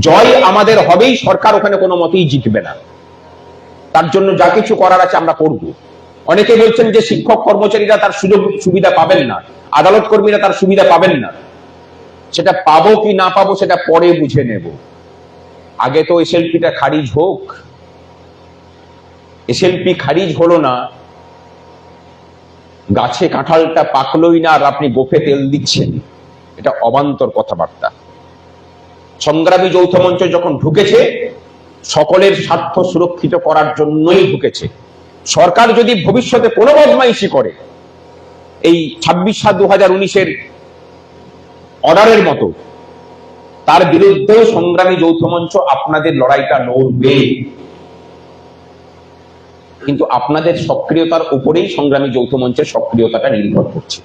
জয় আমাদের হবেই, সরকার ওখানে কোনো মতেই জিতবে না। তার জন্য যা কিছু করার আছে আমরা করব। অনেকে বলছেন যে শিক্ষক কর্মচারীরা তার সুযোগ সুবিধা পাবেন না, আদালত কর্মীরা তার সুবিধা পাবেন না। সেটা পাবো কি না পাবো সেটা পরে বুঝে নেব। আগে তো এসএলপিটা খারিজ হোক। এসএলপি খারিজ হলো না। গাছে কাঁঠালটা পাকলোই না আর আপনি গোফে তেল দিচ্ছেন। এটা অবান্তর কথাবার্তা। সংগ্রামী যৌথ মঞ্চ যখন ঢুকেছে, সকলের স্বার্থ সুরক্ষিত করার জন্যই ঢুকেছে। সরকার যদি ভবিষ্যতে কোনো বদমাইশি করে, এই ছাব্বিশ সাত দু হাজার উনিশের অর্ডারের মতো, তার বিরুদ্ধেও সংগ্রামী যৌথ মঞ্চ আপনাদের লড়াইটা লড়বে। কিন্তু আপনাদের সক্রিয়তার উপরেই সংগ্রামী যৌথ মঞ্চের সক্রিয়তাটা নির্ভর করছে।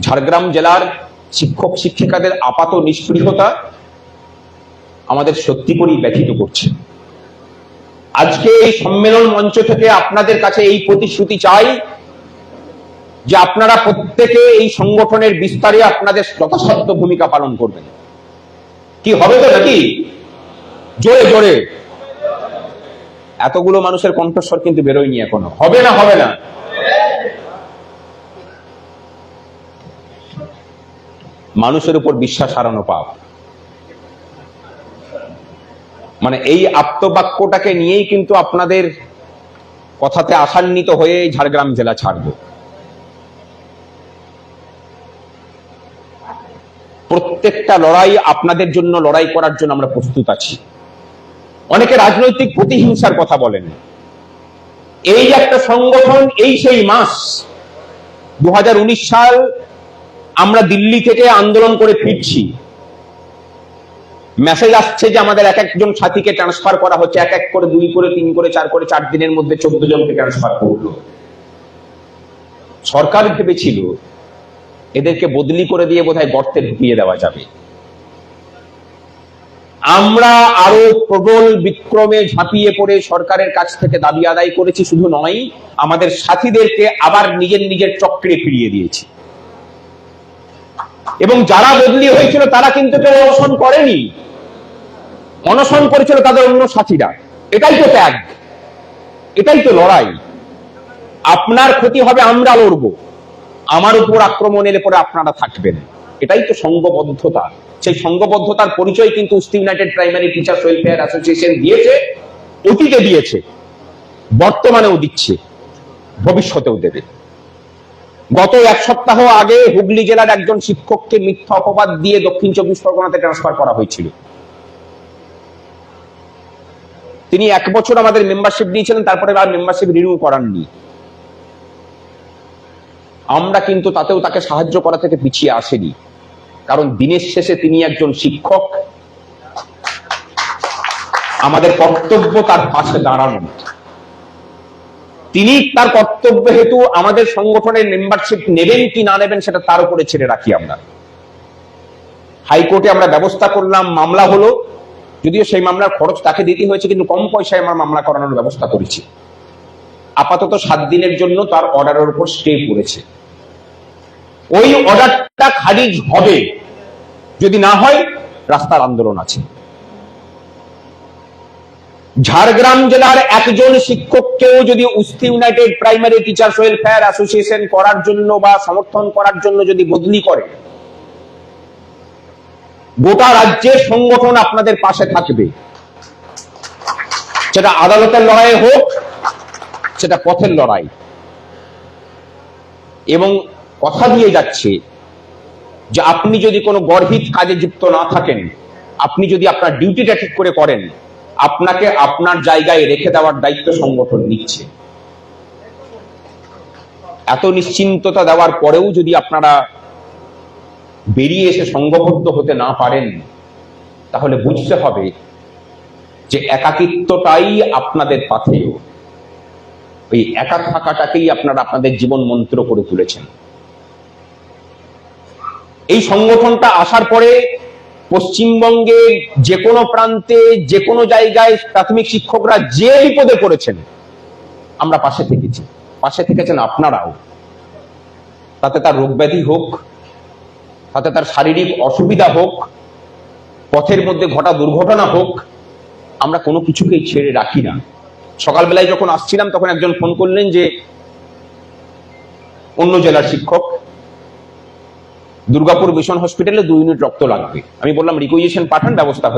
ঝাড়গ্রাম জেলার শিক্ষক, শিক্ষিকাদের আপাত নিষ্ক্রিয়তা আমাদের সত্যি করেই ব্যথিত করছে। আজকে এই সম্মেলন মঞ্চ থেকে আপনাদের কাছে এই প্রতিশ্রুতি চাই যে আপনারা প্রত্যেকে এই সংগঠনের বিস্তারে আপনাদের যথাসাধ্য ভূমিকা পালন করবেন। কি হবে তো নাকি? জোরে জোরে। এতগুলো মানুষের কণ্ঠস্বর কিন্তু বেরোয়নি এখনও। হবে না হবে না। মানুষের উপর বিশ্বাস হারানো পাপ। মানে এই আত্মবাক্যটাকে নিয়েই কিন্তু আপনাদের কথাতে আশান্বিত হয়ে ঝাড়গ্রাম জেলা ছাড়ব। প্রত্যেকটা লড়াই আপনাদের জন্য, লড়াই করার জন্য আমরা প্রস্তুত আছি। অনেকে রাজনৈতিক প্রতিহিংসার কথা বলেন। এই একটা সংগঠন, এই সেই মাস দু হাজার উনিশ সাল আমরা দিল্লি থেকে আন্দোলন করে ফিরছি। মেসেজ আসছে যে আমাদের এক একজন সাথীকে ট্রান্সফার করা হচ্ছে, এক এক করে দুই করে, তিন করে, চার করে, চার দিনের মধ্যে চোদ্দ জনকে ট্রান্সফার করল। সরকার ভেবেছিল এদেরকে বদলি করে দিয়ে বোধহয় গর্তে ঢুকিয়ে দেওয়া যাবে। আমরা আরও প্রবল বিক্রমে ঝাঁপিয়ে পড়ে সরকারের কাছ থেকে দাবি আদায় করেছি, শুধু নয়, আমাদের সাথীদেরকে আবার নিজের নিজের চক্রে ফিরিয়ে দিয়েছি। এবং যারা বদলি হয়েছিল, তারা কিন্তু কেউ অনশন করেনি। অনশন করেছিল তাদের অন্য সাথীরা। এটাই তো ত্যাগ। এটাই তো লড়াই। আপনার ক্ষতি হবে, আমরা লড়ব। আমার উপর আক্রমণ এলে পরে আপনারা থাকবেন। এটাই তো সংঘবদ্ধতা সেই সংঘবদ্ধতার পরিচয় কিন্তু United Primary Teachers Welfare Association দিয়েছে, অতীতে দিয়েছে, বর্তমানেও দিচ্ছে, ভবিষ্যতেও দেবে। গত এক সপ্তাহ আগে হুগলি জেলার একজন শিক্ষককে মিথ্যা অপবাদ দিয়ে দক্ষিণ চব্বিশ পরগনাতে ট্রান্সফার করা হয়েছিল। তিনি এক বছর আমাদের মেম্বারশিপ নিয়েছিলেন তারপরে আর মেম্বারশিপ রিনিউ করাননি। আমরা কিন্তু তাতেও তাকে সাহায্য করা থেকে পিছিয়ে আসেনি। কারণ দিনের শেষে তিনি একজন শিক্ষক। আমাদের কর্তব্য তার পাশে দাঁড়ানো। তিনি তার কর্তব্য হেতু আমাদের সংগঠনের মেম্বারশিপ নেবেন কি না নেবেন সেটা তার উপরে ছেড়ে রাখি আমরা। হাইকোর্টে আমরা ব্যবস্থা করলাম, মামলা হলো। যদিও সেই মামলার খরচ তাকে দিতে হয়েছে, কিন্তু কম পয়সায় আমরা মামলা করানোর ব্যবস্থা করেছি। আপাতত সাত দিনের জন্য তার অর্ডারের উপর স্টে পড়েছে। ওই অর্ডারটা খারিজ হবে। যদি না হয়, রাস্তার আন্দোলন আছে। ঝাড়গ্রাম জেলার একজন শিক্ষককেও যদি উস্তি United Primary Teachers Welfare Association করার জন্য বা সমর্থন করার জন্য যদি বদলি করে, গোটা রাজ্যের সংগঠন আপনাদের পাশে থাকবে। সেটা আদালতের লড়াই হোক, সেটা পথের লড়াই। এবং কথা দিয়ে যাচ্ছে যে আপনি যদি কোনো গর্হিত কাজে যুক্ত না থাকেন, আপনি যদি আপনার ডিউটিটা ঠিক করে করেন আপনাকে আপনার জায়গায় রেখে দেওয়ার দায়িত্ব সংগঠন নিচ্ছে। এত নিশ্চিন্ততা দেওয়ার পরেও যদি আপনারা বেরিয়ে এসে সংঘবদ্ধ হতে না পারেন, তাহলে বুঝতে হবে যে একাকিত্বটাই আপনাদের পাথেয়। ওই একা থাকাটাকেই আপনারা আপনাদের জীবন মন্ত্র করে তুলেছেন। এই সংগঠনটা আসার পরে পশ্চিমবঙ্গের যে কোনো প্রান্তে যে কোনো জায়গায় প্রাথমিক শিক্ষকরা যে বিপদে পড়েছেন, আমরা পাশে থেকেছি। পাশে থেকেছেন আপনারাও। তাতে তার রোগ ব্যাধি হোক, তাতে তার শারীরিক অসুবিধা হোক, পথের মধ্যে ঘটা দুর্ঘটনা হোক, আমরা কোনো কিছুকেই ছেড়ে রাখি না। সকালবেলায় যখন আসছিলাম, তখন একজন ফোন করলেন যে, অন্য জেলার শিক্ষক দুর্গাপুর মিশন হসপিটালে দু ইউনিট রক্ত লাগবে। আমি বললাম রিকুইজিশন পাঠান ব্যবস্থা হয়ে